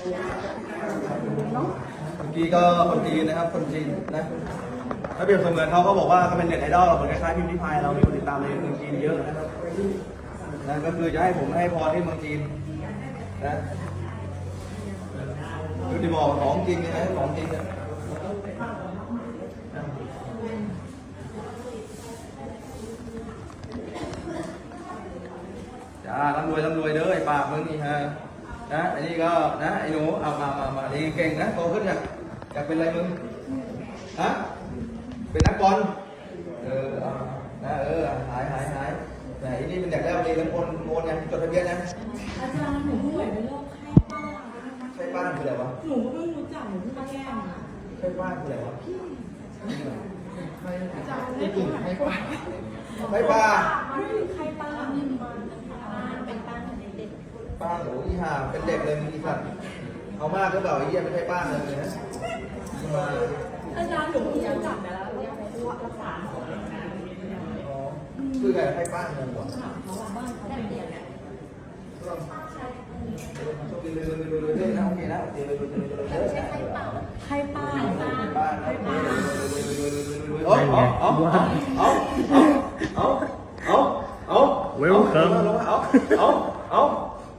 เมื่อกี้ก็คนจีนนะครับ คนจีนนะถ้าเปรียบเสมือนเขาก็บอกว่าเขาเป็นเน็ตไอดอลเหมือนคล้ายๆพิมพ์ริพายเรามีคนติดตามในเมืองจีนเยอะนะครับนก็คือจะให้ผมให้พรที่เมืองจีนนะดูดีบอกของจริงนะของจริงนจ้าร่ำรวยร่ำรวยเด้อไอ้ปากมึงนี่ฮะ นะอันนี้ก็นะไอ้หนูเอามามามาเรีเก่งนะโตขึ้นอยากอยากเป็นอะไรมึงฮะเป็นนักบอลเออเอานะเออหายหายหายแต่อันนี้มันอยากได้เรียนแล้วโอนโมนยังจดทะเบียนนะอาจารย์หนูเพิ่ป่วยเป็นโรคไข้บ้านใช้บ้านคืออะไรวะหนูก็ไม่รู้จักหนูเพิ่งมาแก้มาใช้บ้านคืออะไรวะอาจารย์ไม่ถึงไข้บ้านไข้บ้านม่ไข้บ้าน ป้าหนูที่หาเป็นเด็กเลยมีสัตว์เอามากก็เปล่าไอ้เหี้ยไม่ใช่ป้าเลยนะมาอาจารย์หนูยังจับแต่แล้วยังไปรักษาอ๋อคือไงให้ป้าเงินหมดเขาบอกว่าเขาเป็นเด็กให้ป้าให้ป้าเอาเอาเอาเอาเอาเอาเอาเอาเอาเอา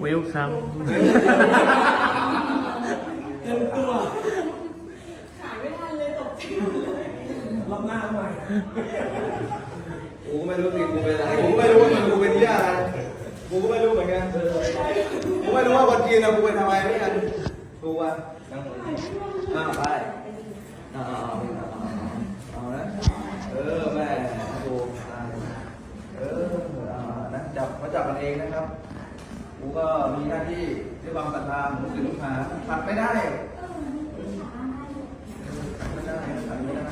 เวลคัมกูก็ไม่รู้สิกูเป็นอะไรกูก็ไม่รู้ว่ามันกูเป็นที่อะไรกูก็ไม่รู้เหมือนกันกูไม่รู้ว่าคนจีนเรากูเป็นทำไมไม่กันกูว่านั่งหมดอ่าไปอ่าเอาเอานะเออแม่กูเอออ่านะ จับกันเองนะครับกูก็มีหน้าที่ด้วยความศรัทธาหมูสิลูกหาผัดไม่ได้ไม่ได้ผัดไม่ได้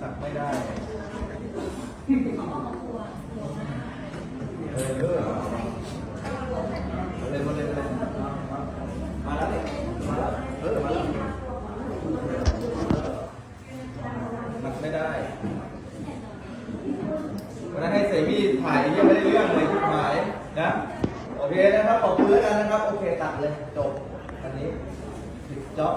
ผัดไม่ได้เออมาเลยมาเลยมาเลยมาแล้วเนี่ยมาแล้วเออมาแล้วมันไม่ได้วันนั้นให้ เสมีถ่ายยังไม่ได้เรื่องเลยหมายนะ โอเคนะครับขอบคุณแล้วกันนะครับ โอเคตัดเลยจบอันนี้จ็อบ